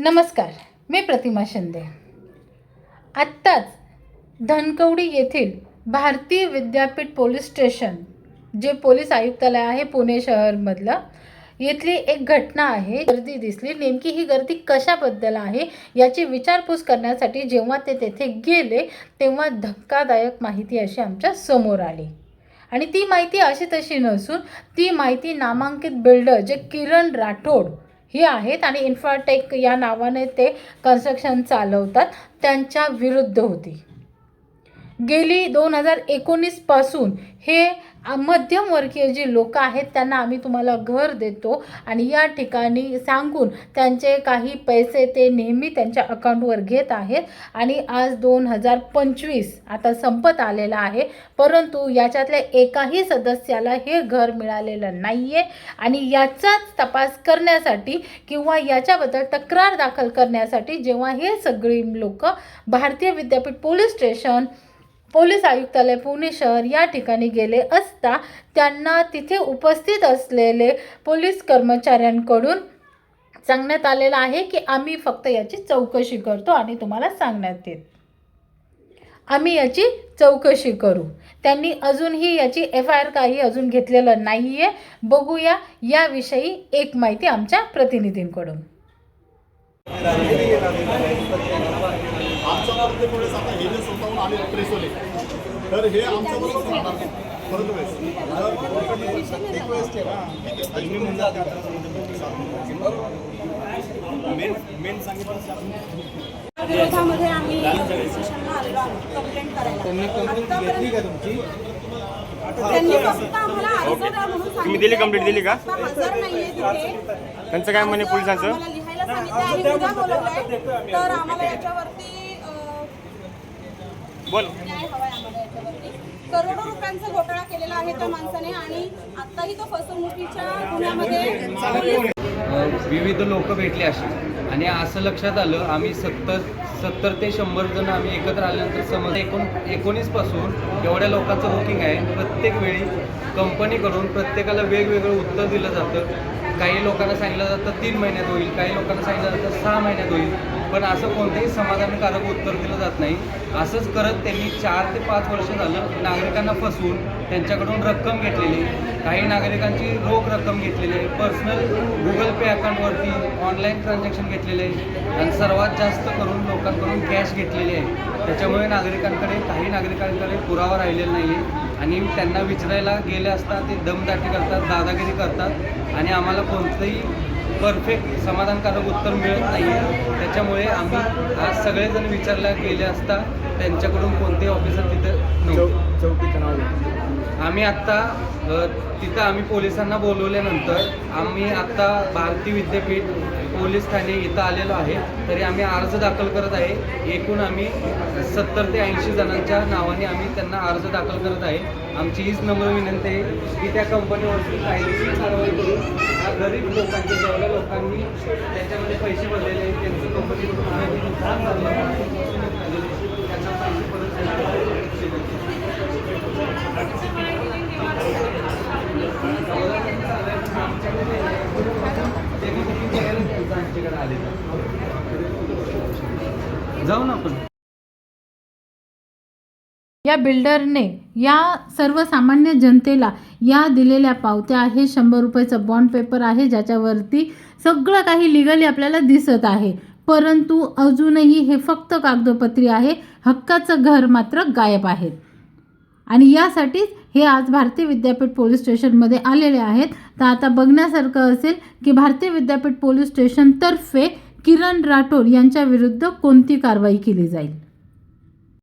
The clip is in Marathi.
नमस्कार मी प्रतिमा शिंदे. आत्ताच धनकवडी येथील भारतीय विद्यापीठ पोलीस स्टेशन जे पोलीस आयुक्तालय आहे पुणे शहरमधलं येथली एक घटना आहे. गर्दी दिसली. नेमकी ही गर्दी कशाबद्दल आहे याची विचारपूस करण्यासाठी जेव्हा ते तेथे गेले तेव्हा धक्कादायक माहिती अशी आमच्यासमोर आली. आणि ती माहिती अशी तशी नसून ती माहिती नामांकित बिल्डर जे किरण राठोड ही आहेत आणि इन्फ्राटेक या नावाने ते कन्स्ट्रक्शन चालवतात. त्यांच्या विरुद्ध होती. गेली दोन हजार एकोणीसपासून हे मध्यमवर्गीय जे लोक आहेत त्यांना आम्ही तुम्हाला घर देतो. आणि या ठिकाणी सांगून त्यांचे काही पैसे ते नेहमी त्यांच्या अकाउंटवर घेत आहेत. आणि आज दोन हजार पंचवीस आता संपत आलेला आहे. परंतु याच्यातल्या एकाही सदस्याला हे घर मिळालेलं नाही आहे आणि याचाच तपास करण्यासाठी किंवा याच्याबद्दल तक्रार दाखल करण्यासाठी जेव्हा हे सगळी लोक भारतीय विद्यापीठ पोलीस स्टेशन पोलीस आयुक्तालय पुणे शहर या ठिकाणी गेले असता त्यांना तिथे उपस्थित असलेले पोलीस कर्मचाऱ्यांकडून सांगण्यात आलेलं आहे की आम्ही फक्त याची चौकशी करतो आणि तुम्हाला सांगण्यात येत आम्ही याची चौकशी करू. त्यांनी अजूनही याची एफ आय आर काही अजून घेतलेलं नाही आहे बघूया याविषयी एक माहिती आमच्या प्रतिनिधींकडून. आता हे जे स्वतःहून आले तर हे आमच्याबरोबर राहणार नाही. परंतु वेळेस एक वेळेस विरोधामध्ये आम्ही स्टेशनला आलेलो आहोत कंप्लेंट करायला. तुम्ही दिली complaint दिली का? त्यांचं काय म्हणे पोलिसांचं? तर आम्हाला याच्यावरती बोल. न्याय हवाय आम्हाला याच्यावरती करोडो रुपयांचा घोटाळा केलेला आहे त्या माणसाने आणि आताही तो फसवणुकीच्या गुन्ह्यामध्ये विविध लोक भेटले असे. आणि असं लक्षात आलं आम्ही सत्तर सत्तर ते शंभर जण आम्ही एकत्र आल्यानंतर समज एकोण एकोणीसपासून एवढ्या लोकांचं बुकिंग आहे. प्रत्येक वेळी कंपनीकडून प्रत्येकाला वेगवेगळं उत्तर दिलं जातं. काही लोकांना सांगितलं जातं तीन महिन्यात होईल काही लोकांना सांगितलं जातं सहा महिन्यात होईल. पण असं कोणतंही समाधानकारक उत्तर दिलं जात नाही. असंच करत त्यांनी चार ते पाच वर्ष झालं नागरिकांना फसवून त्यांच्याकडून रक्कम घेतलेली काही नागरिकांची रोख रक्कम घेतलेली आहे पर्सनल गुगल पे अकाउंटवरती ऑनलाईन ट्रान्झॅक्शन घेतलेले आहे आणि सर्वात जास्त करून लोकांकडून कॅश घेतलेली आहे. त्याच्यामुळे नागरिकांकडे काही नागरिकांकडे पुरावा राहिलेला नाही आहे आणि त्यांना विचारायला गेले असता ते दमदाटी करतात दादागिरी करतात आणि आम्हाला कोणतंही परफेक्ट समाधानकारक उत्तर मिळत नाही आहे त्याच्यामुळे आम्ही आज सगळेजण विचारला गेले असता त्यांच्याकडून कोणतेही ऑफिसर तिथं चौकीचं नाव आम्ही आत्ता तिथं आम्ही पोलिसांना बोलवल्यानंतर आम्ही आत्ता भारतीय विद्यापीठ पोलीस ठाणे इथं आलेलो आहे. तरी आम्ही अर्ज दाखल करत आहे. एकूण आम्ही सत्तर ते ऐंशी जणांच्या नावाने आम्ही त्यांना अर्ज दाखल करत आहे. आमची हीच नम्र विनंती आहे की त्या कंपनीवरती कायदेशीर कारवाई करून या गरीब लोकांचे जेवढ्या लोकांनी त्याच्यामध्ये पैसे भरलेले आहेत त्यांचं कंपनीकडून आम्ही नुकसान झालं आहे. त्यांना पैसे परत द्यायला जाऊ ना आपण. या बिल्डरने या सर्वसामान्य जनतेला या दिलेल्या पावत्या आहे. शंभर रुपयाचं बॉन्ड पेपर आहे. ज्याच्यावरती सगळं काही लिगली आपल्याला दिसत आहे. परंतु अजूनही हे फक्त कागदोपत्री आहे. हक्काचं घर मात्र गायब आहेत आणि यासाठीच हे आज भारतीय विद्यापीठ पोलीस स्टेशनमध्ये आलेले आहेत. तर आता बघण्यासारखं असेल की भारतीय विद्यापीठ पोलीस स्टेशनतर्फे किरण राठोड यांच्या विरुद्ध कोणती कारवाई केली जाईल?